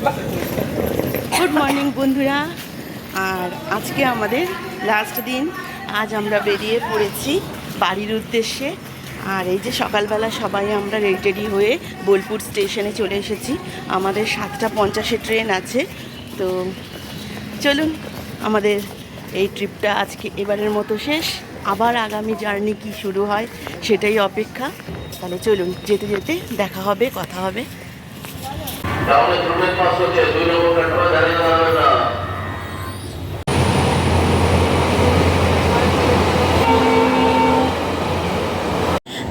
Good morning বন্ধুরা। আর আজকে আমাদের লাস্ট দিন। আজ আমরা বেরিয়ে পড়েছি বাড়ির উদ্দেশ্যে। আর এই যে সকালবেলা সবাই আমরা রেডি হয়ে বোলপুর স্টেশনে চলে এসেছি। আমাদের সাতটা পঞ্চাশে ট্রেন আছে। তো চলুন, আমাদের এই ট্রিপটা আজকে এবারের মতো শেষ। আবার আগামী জার্নি কি শুরু হয় সেটাই অপেক্ষা। তাহলে চলুন, যেতে যেতে দেখা হবে, কথা হবে। তাহলে দ্রুত পাস হচ্ছে দুই নম্বর প্ল্যাটফর্মে দাঁড়িয়ে দাঁড়াবে না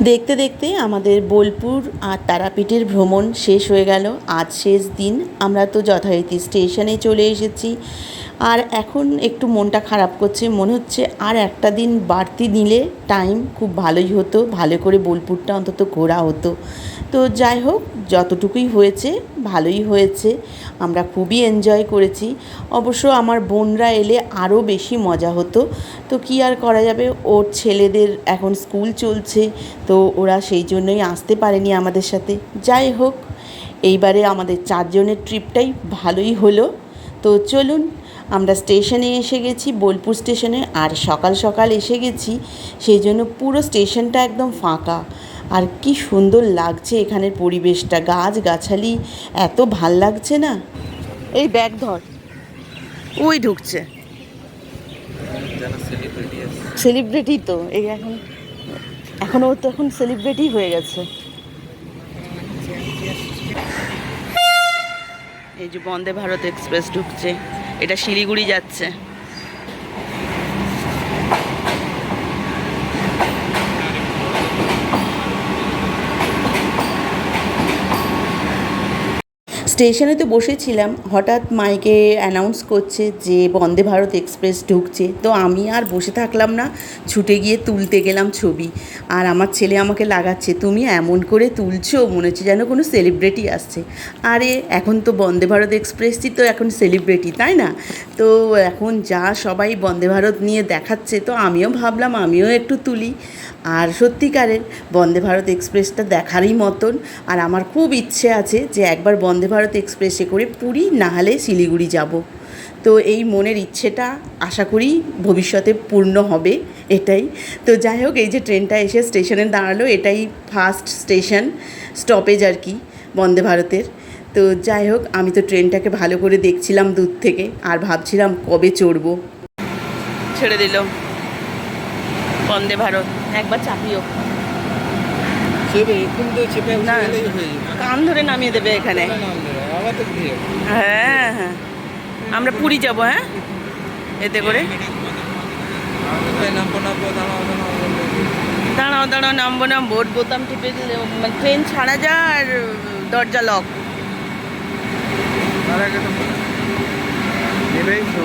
দেখতে দেখতে আমাদের বোলপুর আর তারাপীঠের ভ্রমণ শেষ হয়ে গেল। আজ শেষ দিন। আমরা তো যথারীতি স্টেশনে চলে এসেছি। আর এখন একটু মনটা খারাপ করছে। মনে হচ্ছে আর একটা দিন বাড়তি নিলে টাইম খুব ভালোই হতো। ভালো করে বোলপুরটা অন্তত ঘোরা হতো। তো যাই হোক, যতটুকুই হয়েছে, ভালোই হয়েছে। আমরা খুবই এনজয় করেছি। অবশ্য আমার বোনরা এলে আরও বেশি মজা হতো। তো কী আর করা যাবে? ওর ছেলেদের এখন স্কুল চলছে। তো ওরা সেই জন্যই আসতে পারেনি আমাদের সাথে। যাই হোক এইবারে আমাদের চারজনের ট্রিপটাই ভালোই হলো। তো চলুন আমরা স্টেশনে এসে গেছি বোলপুর স্টেশনে আর সকাল সকাল এসে গেছি সেই জন্য পুরো স্টেশনটা একদম ফাঁকা। আর কি সুন্দর লাগছে এখানের পরিবেশটা গাছ গাছালি এত ভালো লাগছে না? এই ব্যাগ ধর। ওই ঢুকছে। সেলিব্রিটি তো এই এখন এখন ও তো এখন সেলিব্রিটি হয়ে গেছে। এই যে বন্দে ভারত এক্সপ্রেস ঢুকছে। এটা শিলিগুড়ি যাচ্ছে। স্টেশনে তো বসেছিলাম, হঠাৎ মাইকে অ্যানাউন্স করছে যে বন্দে ভারত এক্সপ্রেস ঢুকছে। তো আমি আর বসে থাকলাম না, ছুটে গিয়ে তুলতে গেলাম ছবি। আর আমার ছেলে আমাকে লাগাচ্ছে, তুমি এমন করে তুলছো, মনে হচ্ছে যেন কোনো সেলিব্রিটি আসছে। আরে, এখন তো বন্দে ভারত এক্সপ্রেসই তো এখন সেলিব্রিটি তাই না? তো এখন যা সবাই বন্দে ভারত নিয়ে দেখাচ্ছে, তো আমিও ভাবলাম আমিও একটু তুলি। আর সত্যিকারের বন্দে ভারত এক্সপ্রেসটা দেখারই মতন। আর আমার খুব ইচ্ছে আছে যে একবার বন্দে ভারত এক্সপ্রেসে করে পুরী না হলে শিলিগুড়ি যাব। তো এই মনের ইচ্ছেটা আশা করি ভবিষ্যতে পূর্ণ হবে এটাই। তো যাই হোক এই যে ট্রেনটা এসে স্টেশনে দাঁড়াল এটাই ফার্স্ট স্টেশন স্টপেজ আর কি বন্দে ভারতের। তো যাই হোক আমি তো ট্রেনটাকে ভালো করে দেখছিলাম দূর থেকে আর ভাবছিলাম কবে চড়বো। ছেড়ে দিল। বন্দে ভারত একবার চাপিও। কান ধরে নামিয়ে দেবে এখানে। হ্যাঁ হ্যাঁ। আমরা পুরী যাব হ্যাঁ? এতে করে। দাঁড়াও দাঁড়াও নামবো না বোট বোতাম টিপে মানে ট্রেন ছাড়া যা আর দরজা লক তার আগে তো নেবেই তো।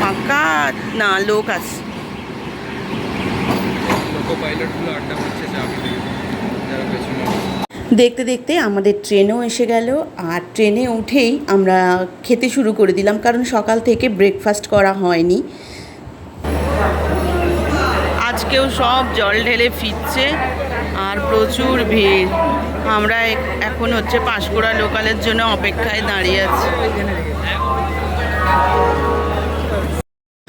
ফাঁকা না লোক আছে। দেখতে দেখতে আমাদের ট্রেনও এসে গেল আর ট্রেনে উঠেই আমরা খেতে শুরু করে দিলাম কারণ সকাল থেকে ব্রেকফাস্ট করা হয়নি। আজকেও সব জল ঢেলে ফিরছে আর প্রচুর ভিড়। আমরা এখন হচ্ছে পাঁশকুড়া লোকালের জন্য অপেক্ষায় দাঁড়িয়ে আছি।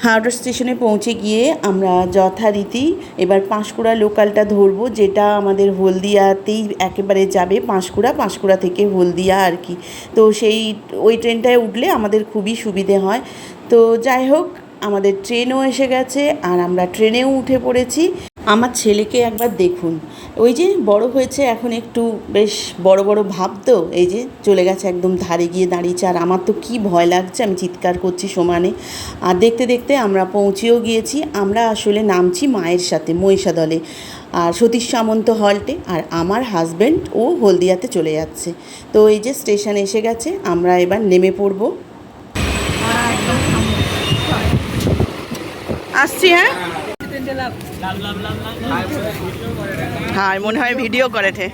হাওড়া স্টেশনে পৌঁছে গিয়ে আমরা যথারীতি এবার পাঁশকুড়া লোকালটা ধরবো, যেটা আমাদের হলদিয়াতেই একেবারে যাবে পাঁশকুড়া পাঁশকুড়া থেকে হলদিয়া আর কি। তো সেই ওই ট্রেনটায় উঠলে আমাদের খুবই সুবিধে হয়। তো যাই হোক, আমাদের ট্রেনও এসে গেছে আর আমরা ট্রেনেও উঠে পড়েছি। আমার ছেলেকে একবার দেখুন। ওই যে বড় হয়েছে এখন একটু বেশ বড় বড় ভাব তো এই যে চলে গেছে একদম ধারে গিয়ে দাঁড়িয়েছে। আর আমার তো কি ভয় লাগছে আমি চিৎকার করছি সমানে। আর দেখতে দেখতে আমরা পৌঁছেও গিয়েছি আমরা আসলে নামছি মায়ের সাথে মহিষাদলে আর সতীশ সামন্ত হল্টে আর আমার হাজব্যান্ড ও হলদিয়াতে চলে যাচ্ছে। তো এই যে স্টেশন এসে গেছে আমরা এবার নেমে পড়ব। আসছি হ্যাঁ। হ্যাঁ মনে হয় ভিডিও করেছে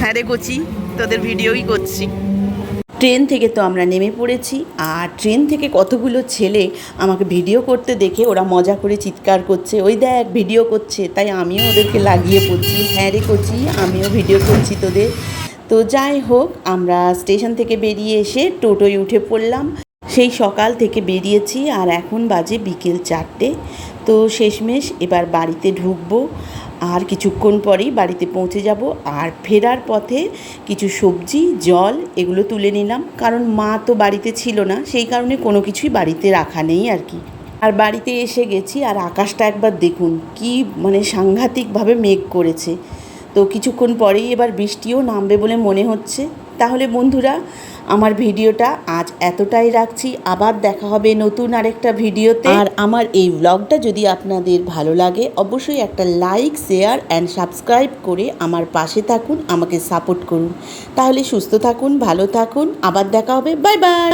হ্যাঁ রে কচি, তোদের ভিডিওই করছি। ট্রেন থেকে তো আমরা নেমে পড়েছি, আর ট্রেন থেকে কতগুলো ছেলে আমাকে ভিডিও করতে দেখে ওরা মজা করে চিৎকার করছে, ওই দেখ ভিডিও করছে। তাই আমিও ওদেরকে লাগিয়ে পড়ছি। হ্যাঁ রে করছি আমিও ভিডিও করছি তোদের। তো যাই হোক, আমরা স্টেশন থেকে বেরিয়ে এসে টোটোয় উঠে পড়লাম। সেই সকাল থেকে বেরিয়েছি আর এখন বাজে বিকেল চারটে। তো শেষমেশ এবার বাড়িতে ঢুকবো আর কিছুক্ষণ পরেই বাড়িতে পৌঁছে যাব আর ফেরার পথে কিছু সবজি, জল এগুলো তুলে নিলাম। কারণ মা তো বাড়িতে ছিল না, সেই কারণে কোনো কিছুই বাড়িতে রাখা নেই আর কি। আর বাড়িতে এসে গেছি আর আকাশটা একবার দেখুন, কি মানে সাংঘাতিকভাবে মেঘ করেছে। তো কিছুক্ষণ পরেই এবার বৃষ্টিও নামবে বলে মনে হচ্ছে। তাহলে বন্ধুরা আমার ভিডিওটা আজ এতটাই রাখছি। আবার দেখা হবে নতুন আরেকটা ভিডিওতে। আর আমার এই ব্লগটা যদি আপনাদের ভালো লাগে, অবশ্যই একটা লাইক শেয়ার অ্যান্ড সাবস্ক্রাইব করে আমার পাশে থাকুন, আমাকে সাপোর্ট করুন। তাহলে সুস্থ থাকুন, ভালো থাকুন। আবার দেখা হবে। Bye bye